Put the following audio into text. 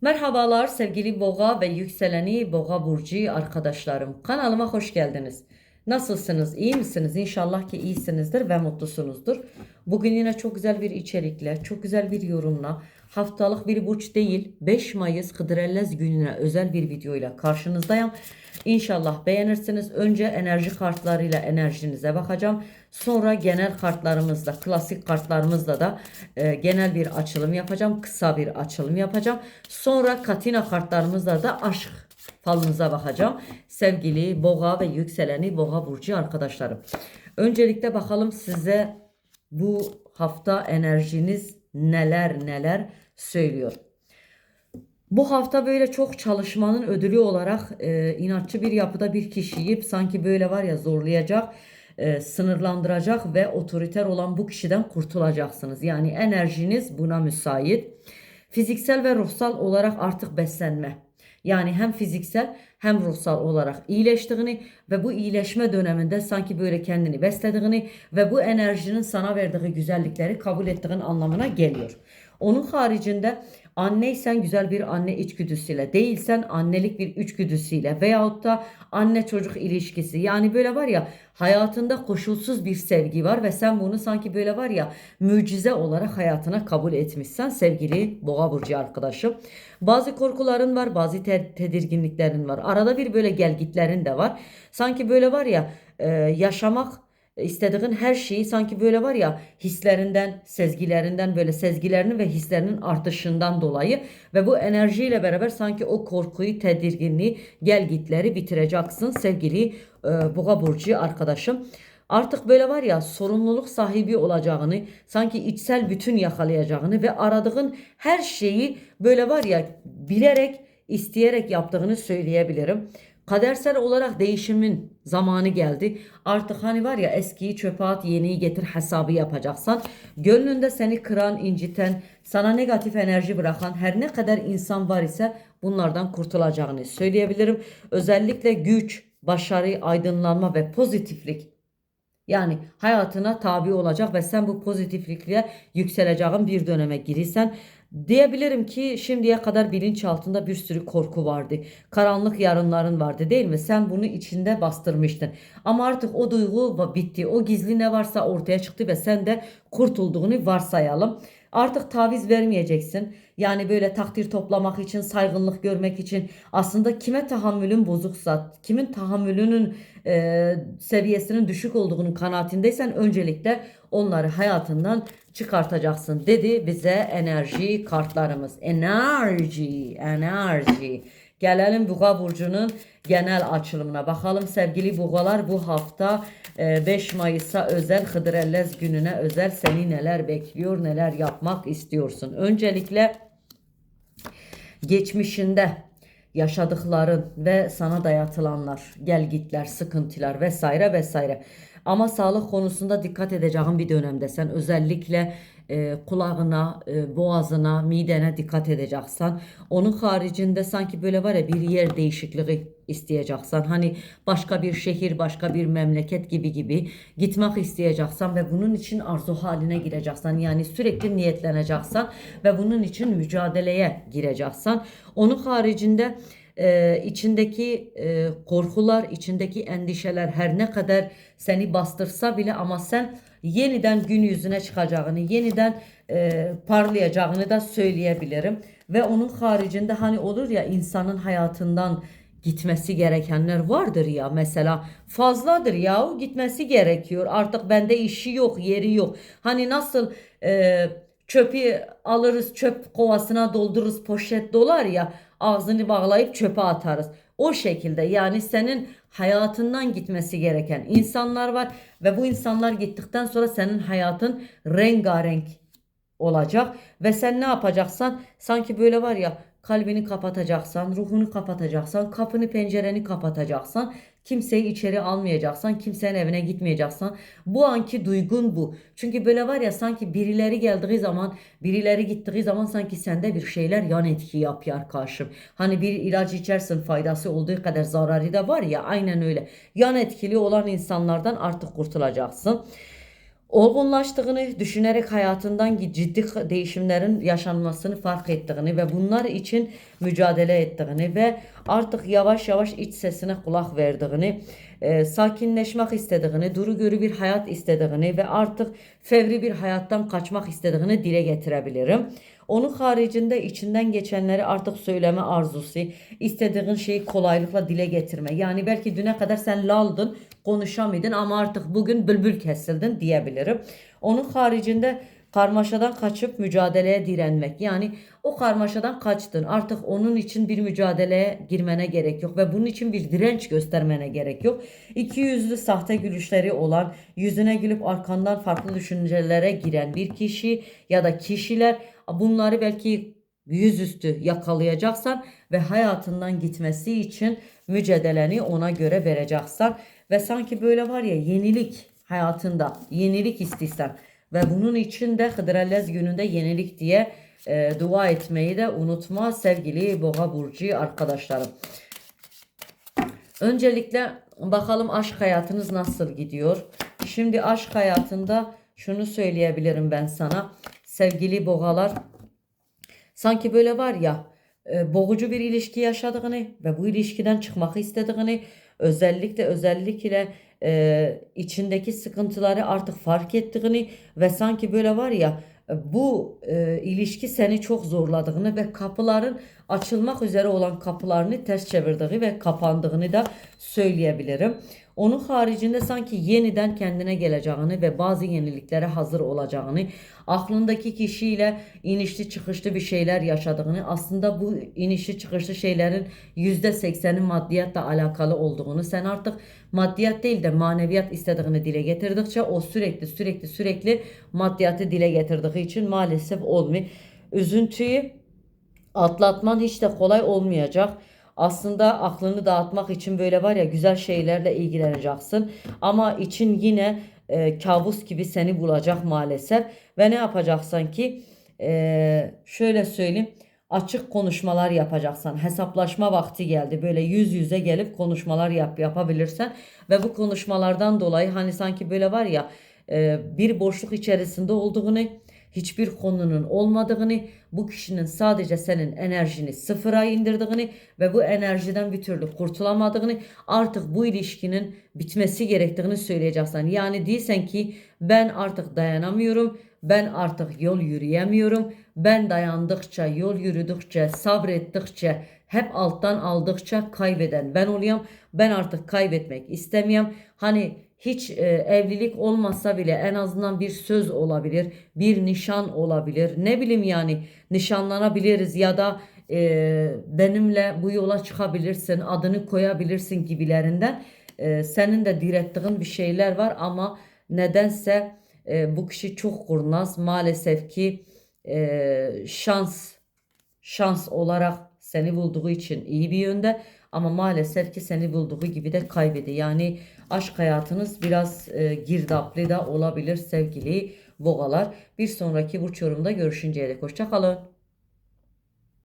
Merhabalar sevgili boğa ve yükseleni boğa burcu arkadaşlarım. Kanalıma hoş geldiniz. Nasılsınız? İyi misiniz? İnşallah ki iyisinizdir ve mutlusunuzdur. Bugün yine çok güzel bir içerikle, çok güzel bir yorumla, haftalık bir burç değil, 5 Mayıs Hıdrellez gününe özel bir videoyla karşınızdayım. İnşallah beğenirsiniz. Önce enerji kartlarıyla enerjinize bakacağım. Sonra genel kartlarımızla, klasik kartlarımızla da e, genel bir açılım yapacağım. Kısa bir açılım yapacağım. Sonra katina kartlarımızla da aşk falınıza bakacağım. Sevgili boğa ve yükseleni boğa burcu arkadaşlarım. Öncelikle bakalım size bu hafta enerjiniz neler neler söylüyor. Bu hafta böyle çok çalışmanın ödülü olarak e, inatçı bir yapıda bir kişiyi sanki böyle var ya zorlayacak, e, sınırlandıracak ve otoriter olan bu kişiden kurtulacaksınız. Yani enerjiniz buna müsait. Fiziksel ve ruhsal olarak artık beslenme. Yani hem fiziksel hem ruhsal olarak iyileştiğini ve bu iyileşme döneminde sanki böyle kendini beslediğini ve bu enerjinin sana verdiği güzellikleri kabul ettiğin anlamına geliyor. Onun haricinde anneysen güzel bir anne içgüdüsüyle değilsen annelik bir içgüdüsüyle veyahut da anne çocuk ilişkisi. Yani böyle var ya hayatında koşulsuz bir sevgi var ve sen bunu sanki böyle var ya mucize olarak hayatına kabul etmişsen sevgili boğa burcu arkadaşım. Bazı korkuların var bazı te- tedirginliklerin var. Arada bir böyle gelgitlerin de var. Sanki böyle var ya e, yaşamak istediğin her şeyi sanki böyle var ya hislerinden, sezgilerinden böyle sezgilerinin ve hislerinin artışından dolayı ve bu enerjiyle beraber sanki o korkuyu, tedirginliği, gelgitleri bitireceksin sevgili e, Boğa burcu arkadaşım. Artık böyle var ya sorumluluk sahibi olacağını, sanki içsel bütün yakalayacağını ve aradığın her şeyi böyle var ya bilerek, isteyerek yaptığını söyleyebilirim. Kadersel olarak değişimin zamanı geldi. Artık hani var ya eskiyi çöpe at yeniyi getir hesabı yapacaksan gönlünde seni kıran, inciten, sana negatif enerji bırakan her ne kadar insan var ise bunlardan kurtulacağını söyleyebilirim. Özellikle güç, başarı, aydınlanma ve pozitiflik yani hayatına tabi olacak ve sen bu pozitiflikle yükseleceğin bir döneme girirsen diyebilirim ki şimdiye kadar bilinçaltında bir sürü korku vardı. Karanlık yarınların vardı değil mi? Sen bunu içinde bastırmıştın. Ama artık o duygu bitti. O gizli ne varsa ortaya çıktı ve sen de kurtulduğunu varsayalım. Artık taviz vermeyeceksin. Yani böyle takdir toplamak için, saygınlık görmek için aslında kime tahammülün bozuksa, kimin tahammülünün e, seviyesinin düşük olduğunun kanaatindeysen öncelikle onları hayatından çıkartacaksın dedi bize enerji kartlarımız. Enerji, enerji. Gelelim Buğa burcunun genel açılımına bakalım sevgili Buğalar bu hafta 5 Mayıs'a özel Hıdrellez gününe özel seni neler bekliyor neler yapmak istiyorsun. Öncelikle geçmişinde yaşadıkların ve sana dayatılanlar, gelgitler, sıkıntılar vesaire vesaire. Ama sağlık konusunda dikkat edeceğin bir dönemdesin. Özellikle e, kulağına, e, boğazına, midene dikkat edeceksen. Onun haricinde sanki böyle var ya bir yer değişikliği isteyeceksen. Hani başka bir şehir, başka bir memleket gibi gibi gitmek isteyeceksen ve bunun için arzu haline gireceksen. Yani sürekli niyetleneceksen ve bunun için mücadeleye gireceksen. Onun haricinde e, içindeki e, korkular, içindeki endişeler her ne kadar seni bastırsa bile ama sen yeniden gün yüzüne çıkacağını, yeniden e, parlayacağını da söyleyebilirim. Ve onun haricinde hani olur ya insanın hayatından gitmesi gerekenler vardır ya mesela fazladır ya gitmesi gerekiyor artık bende işi yok yeri yok hani nasıl e, çöpü alırız çöp kovasına doldururuz poşet dolar ya ağzını bağlayıp çöpe atarız. O şekilde yani senin hayatından gitmesi gereken insanlar var ve bu insanlar gittikten sonra senin hayatın rengarenk olacak ve sen ne yapacaksan sanki böyle var ya kalbini kapatacaksan, ruhunu kapatacaksan, kapını pencereni kapatacaksan, kimseyi içeri almayacaksan, kimsenin evine gitmeyeceksen bu anki duygun bu. Çünkü böyle var ya sanki birileri geldiği zaman, birileri gittiği zaman sanki sende bir şeyler yan etki yapıyor karşım. Hani bir ilaç içersin faydası olduğu kadar zararı da var ya aynen öyle. Yan etkili olan insanlardan artık kurtulacaksın. olgunlaştığını düşünerek hayatından ciddi değişimlerin yaşanmasını fark ettiğini ve bunlar için mücadele ettiğini ve artık yavaş yavaş iç sesine kulak verdiğini, e, sakinleşmek istediğini, duru görü bir hayat istediğini ve artık fevri bir hayattan kaçmak istediğini dile getirebilirim. Onun haricinde içinden geçenleri artık söyleme arzusu, istediğin şeyi kolaylıkla dile getirme. Yani belki düne kadar sen laldın, konuşamaydın ama artık bugün bülbül kesildin diyebilirim. Onun haricinde karmaşadan kaçıp mücadeleye direnmek. Yani o karmaşadan kaçtın. Artık onun için bir mücadeleye girmene gerek yok ve bunun için bir direnç göstermene gerek yok. İki yüzlü sahte gülüşleri olan, yüzüne gülüp arkandan farklı düşüncelere giren bir kişi ya da kişiler bunları belki yüzüstü yakalayacaksan ve hayatından gitmesi için mücadeleni ona göre vereceksen ve sanki böyle var ya yenilik hayatında yenilik istesen ve bunun için de Hıdrellez gününde yenilik diye e, dua etmeyi de unutma sevgili Boğa Burcu arkadaşlarım. Öncelikle bakalım aşk hayatınız nasıl gidiyor? Şimdi aşk hayatında şunu söyleyebilirim ben sana. Sevgili boğalar sanki böyle var ya e, boğucu bir ilişki yaşadığını ve bu ilişkiden çıkmak istediğini özellikle özellikle e, içindeki sıkıntıları artık fark ettiğini ve sanki böyle var ya bu e, ilişki seni çok zorladığını ve kapıların açılmak üzere olan kapılarını ters çevirdiği ve kapandığını da söyleyebilirim. Onun haricinde sanki yeniden kendine geleceğini ve bazı yeniliklere hazır olacağını, aklındaki kişiyle inişli çıkışlı bir şeyler yaşadığını, aslında bu inişli çıkışlı şeylerin %80'i maddiyatla alakalı olduğunu, sen artık maddiyat değil de maneviyat istediğini dile getirdikçe o sürekli sürekli sürekli maddiyatı dile getirdiği için maalesef olmuyor. Üzüntüyü atlatman hiç de kolay olmayacak. Aslında aklını dağıtmak için böyle var ya güzel şeylerle ilgileneceksin. Ama için yine e, kabus gibi seni bulacak maalesef. Ve ne yapacaksın ki? E, şöyle söyleyeyim. Açık konuşmalar yapacaksan hesaplaşma vakti geldi. Böyle yüz yüze gelip konuşmalar yap yapabilirsen ve bu konuşmalardan dolayı hani sanki böyle var ya e, bir boşluk içerisinde olduğunu hiçbir konunun olmadığını, bu kişinin sadece senin enerjini sıfıra indirdiğini ve bu enerjiden bir türlü kurtulamadığını, artık bu ilişkinin bitmesi gerektiğini söyleyeceksin. Yani değilsen ki ben artık dayanamıyorum, ben artık yol yürüyemiyorum, ben dayandıkça, yol yürüdükçe, sabrettikçe, hep alttan aldıkça kaybeden ben oluyorum. Ben artık kaybetmek istemiyorum. Hani hiç e, evlilik olmasa bile en azından bir söz olabilir, bir nişan olabilir. Ne bileyim yani nişanlanabiliriz ya da e, benimle bu yola çıkabilirsin, adını koyabilirsin gibilerinden. E, senin de direttiğin bir şeyler var ama nedense e, bu kişi çok kurnaz. Maalesef ki e, şans şans olarak seni bulduğu için iyi bir yönde ama maalesef ki seni bulduğu gibi de kaybedi. Yani aşk hayatınız biraz e, girdaplı da olabilir sevgili boğalar. Bir sonraki burç yorumda görüşünceye dek hoşçakalın.